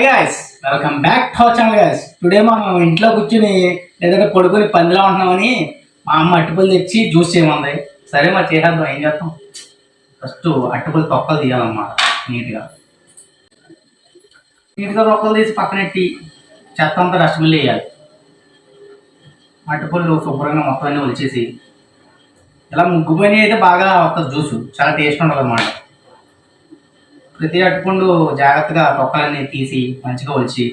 Hi guys welcome back to our channel guys today మనం ఇంట్లో కూర్చుని లేదంటే పడుకొని పందిలా ఉంటున్నామని మా అమ్మ అట్టుపల్లి తెచ్చి జ్యూస్ చేయమంది. సరే మరి చేసేద్దాం ఏం చేద్దాం? ఫస్ట్ అట్టుపల్లి తొక్కలు తీయాలన్నమాట నీట్గా నీట్గా తొక్కలు తీసి పక్కనెట్టి చెత్త అంతా డస్ట్బిన్లో వేయాలి. అట్టుపళ్ళు శుభ్రంగా మొత్తం అన్నీ ఒలిచేసి ఇలా ముగ్గుపోయిన అయితే బాగా వస్తుంది జ్యూస్ చాలా టేస్ట్ ఉంటుంది అన్నమాట ప్రతి అట్టుకుండు జాగ్రత్తగా తొక్కలన్నీ తీసి మంచిగా ఒలిచి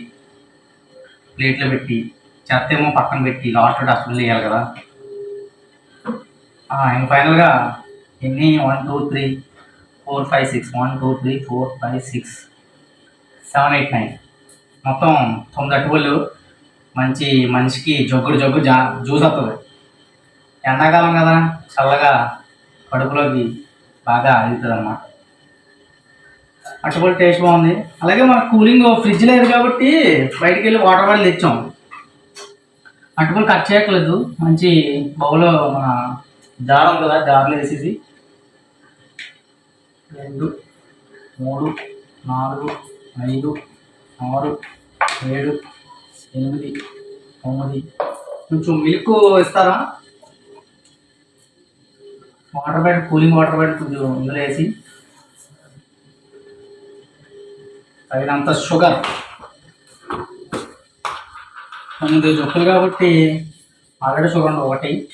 ప్లేట్లో పెట్టి చెత్త ఏమో పక్కన పెట్టి లాస్ట్ డస్ట్బిన్లో వేయాలి కదా. ఆ, ఇంక ఫైనల్గా ఎన్ని? One two three four five six one two three four five six seven eight nine మొత్తం తొమ్మిది అటుకులు మంచి మనిషికి జగ్గుడు జగ్గు జా జ్యూస్ వస్తుంది ఎండాకాలం కదా చల్లగా కడుపులోకి బాగా అరుగుతుంది అన్నమాట అటుపడి టేస్ట్ బాగుంది. అలాగే మన కూలింగ్ ఫ్రిడ్జ్ లేదు కాబట్టి బయటికి వెళ్ళి వాటర్ బాటిల్ తెచ్చాం. అటుపడి కట్ చేయట్లేదు మంచి బౌల్లో మన దారం కదా జార్లో వేసేసి. రెండు మూడు నాలుగు ఐదు ఆరు ఏడు ఎనిమిది తొమ్మిది. కొంచెం మిల్క్ ఇస్తారా? Water bottle cooling water bottle కొంచెం ఇందులో వేసి. తగినంత షుగర్ తొమ్మిది జొక్కులు కాబట్టి ఆల్రెడీ షుగర్ ఒకటి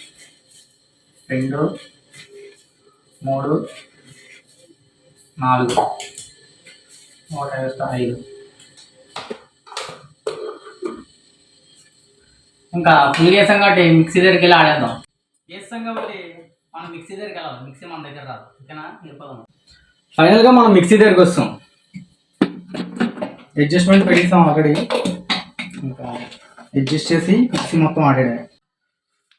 రెండు మూడు నాలుగు. ఒకటి వేస్తా ఐదు. ఇంకా ఫుల్ చేసాం కాబట్టి మిక్సీ దగ్గరికి వెళ్ళి ఆడేద్దాం. చేస్తాం కాబట్టి మనం మిక్సీ దగ్గరికి వెళ్ళాలి. మిక్సీ మన దగ్గర రాదు. ఓకేనా? వెళ్ళిపోదాం ఫైనల్గా మనం మిక్సీ దగ్గరికి వస్తాం. అడ్జస్ట్మెంట్ పెట్టిస్తాం ఆల్రెడీ. ఇంకా అడ్జస్ట్ చేసి మిక్సీ మొత్తం ఆడాడే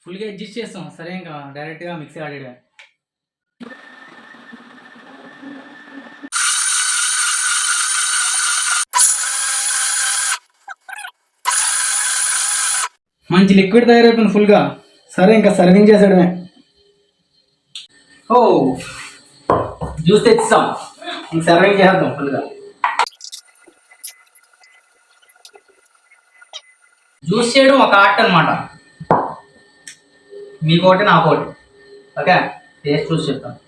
ఫుల్గా అడ్జస్ట్ చేస్తాం. సరే ఇంకా డైరెక్ట్గా మిక్సీ ఆడాడే మంచి లిక్విడ్ తయారైపోయింది ఫుల్గా. సరే ఇంకా సర్వింగ్ చేసాడమే ఓ జ్యూస్ తెచ్చిస్తాం. సర్వింగ్ చేద్దాం ఫుల్గా. జ్యూస్ చేయడం ఒక ఆర్ట్ అనమాట మీకు ఒకటి నాకు ఒకటి. ఓకే టేస్ట్ చూసి చెప్తాను.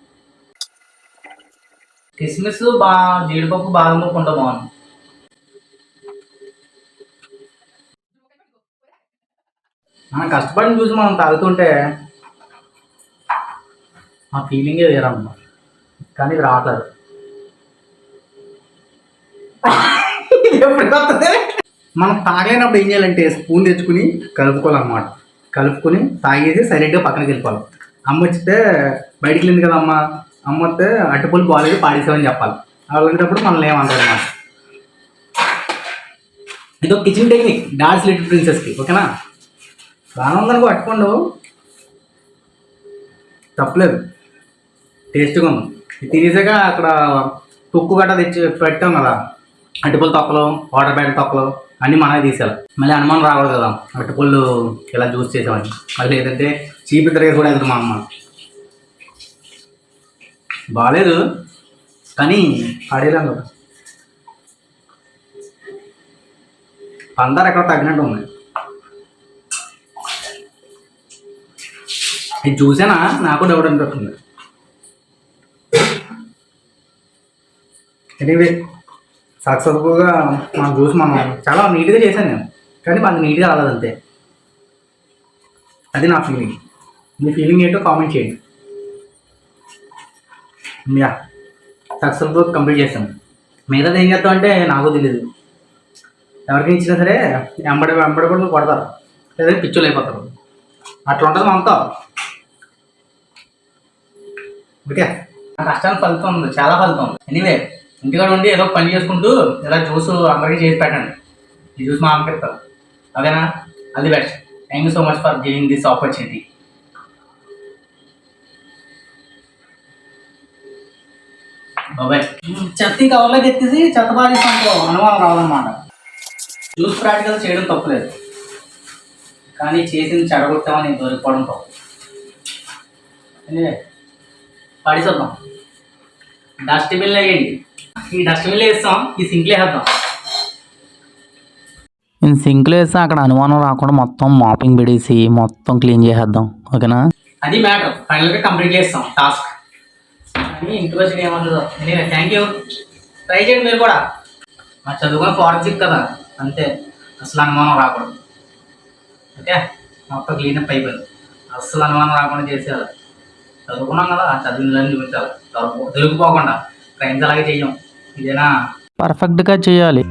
కిస్మిస్ బా జీడిపప్పు బాదం పప్పు ఉంటే బాగుంది మనం కష్టపడిన చూసి మనం తాగుతుంటే ఆ ఫీలింగే వేరమ్మా కానీ ఇది రావట్లేదు. ఎప్పుడు వస్తుంది? మనం తాగలేనప్పుడు ఏం చేయాలంటే స్పూన్ తెచ్చుకుని కలుపుకోవాలన్నమాట. కలుపుకొని తాగేసి సైలెంట్గా పక్కనకి వెళ్ళిపోవాలి. అమ్మ వచ్చితే బయటికి వెళ్ళింది కదా అమ్మ. అమ్మ వస్తే అట్టుపూలు బాగాలేదు పాడేసామని చెప్పాలి. అలాంటప్పుడు మనల్ని ఏమంటారు అన్నమాట? ఇది ఒక కిచెన్ టెక్నిక్ డాన్స్ లిటిల్ ప్రిన్సెస్కి ఓకేనా బాగా ఉందనుకో పట్టుకోండు. తప్పలేదు. టేస్ట్గా ఉంది. తినేసాక అక్కడ తొక్కు గట్ట తెచ్చి పెట్టాం కదా. అట్టుపల్లి తొక్కలు వాటర్ బ్యాగ్ తొక్కలు. అన్నీ మనమే తీసేయాలి. మళ్ళీ అనుమానం రాకూడదు కదా అరటిపళ్ళు ఇలా జ్యూస్ చేసామని మళ్ళీ ఏంటంటే చీప్ ఇద్దరు కూడా వెళ్తుంది మా అమ్మ? బాగాలేదు కానీ ఆడేలాం కదా. పందారు ఎక్కడ తగ్గినట్టు ఉంది. ఇది చూసానా? నాకు డౌట్ అనిపిస్తుంది. ఎనీవే సక్సెస్ఫుల్గా మనం చూసి మనం చాలా నీట్గా చేశాను నేను. కానీ మనకు నీట్గా రాలేదు అంతే. అది నా ఫీలింగ్ మీ ఫీలింగ్ ఏంటో కామెంట్ చేయండి. యా సక్సెస్ఫుల్ కంప్లీట్ చేశాను మిగతాది ఏం చేద్దాం అంటే నాకు తెలియదు ఎవరికి ఇచ్చినా సరే వెంబడి వెంబడి కూడా కొడతారు. లేదా పిచ్చులు అయిపోతారు. అట్లా ఉంటుంది మనతో. ఓకే? నా కష్టానికి ఫలితం ఉంది చాలా ఫలితం ఉంది. ఎనీవే ఇంటికాడ ఉండి ఏదో పని చేసుకుంటూ ఇలా జ్యూస్ అందరికీ చేసి పెట్టండి. ఈ జ్యూస్ మా అమ్మకి ఇస్తాను ఓకేనా అది best thank you so much for giving this opportunity బాబాయ్. చెత్త ఈ కవర్లోకి ఎత్తేసి చెత్త పారేసానుకో అనుమానం రాదన్నమాట. జ్యూస్ ప్రాక్టికల్ చేయడం తప్పులేదు కానీ చేసింది చెడగొట్టామని దొరికిపోవడం తప్పు. ఎనీవే పడిచేద్దాం డస్ట్బిన్లో వేయండి. ఈ డస్ట్బిన్లో వేస్తాం ఈ సింక్లో వేద్దాం నేను సింక్లో వేస్తే అక్కడ అనుమానం రాకుండా మొత్తం మాపింగ్ పెడేసి మొత్తం క్లీన్ చేసేద్దాం. ఓకేనా? అది మ్యాటర్ ఫైనల్గా కంప్లీట్ చేస్తాం టాస్క్ అని ఇంటికి వచ్చి ఏమన్నదో నేను థ్యాంక్ యూ ట్రై చేయండి మీరు కూడా. మా చదువుకున్న ఫారెన్సిక్ కదా అంతే. అసలు అనుమానం రాకూడదు. ఓకే? మొత్తం క్లీనప్ అయిపోయింది. అసలు అనుమానం రాకుండా చేసేయాలి. చదువుకున్నాం కదా చదివిందని చూపించాలి. తెలుగుపోకుండా దొరికిపోకుండా అలాగే చెయ్యం. ఇదేనా? పర్ఫెక్ట్గా చేయాలి